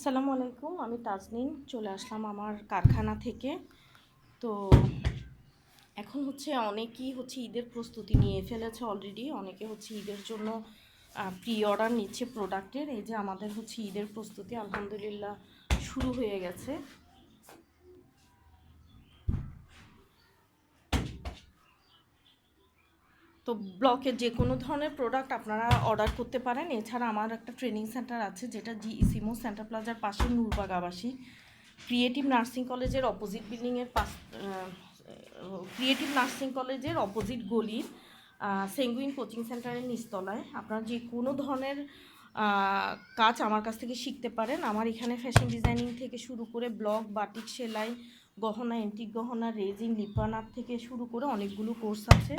আসসালামু আলাইকুম, আমি তাজনিন, চলে আসলাম আমার কারখানা থেকে। তো এখন হচ্ছে অনেকেই হচ্ছে ঈদের প্রস্তুতি নিয়ে ফেলেছে অলরেডি অনেকে হচ্ছে ঈদের জন্য প্রি অর্ডার নিচ্ছে প্রোডাক্টের এই যে আমাদের হচ্ছে ঈদের প্রস্তুতি, আলহামদুলিল্লাহ, শুরু হয়ে গেছে। তো ব্লকের যে কোনো ধরনের প্রোডাক্ট আপনারা অর্ডার করতে পারেন। এছাড়া আমার একটা ট্রেনিং সেন্টার আছে, যেটা জি ইসিমো সেন্টার প্লাজার পাশে নূরবাগ আবাসী ক্রিয়েটিভ নার্সিং কলেজের অপোজিট বিল্ডিংয়ের পাশ ক্রিয়েটিভ নার্সিং কলেজের অপোজিট গলির সেঙ্গুইন কোচিং সেন্টারের নিচতলায়। আপনারা যে কোনো ধরনের কাজ আমার কাছ থেকে শিখতে পারেন। আমার এখানে ফ্যাশন ডিজাইনিং থেকে শুরু করে ব্লগ, বাটিক সেলাই, গহনা এন্টিক গহনা রেজিং লিপানার থেকে শুরু করে অনেকগুলো কোর্স আছে।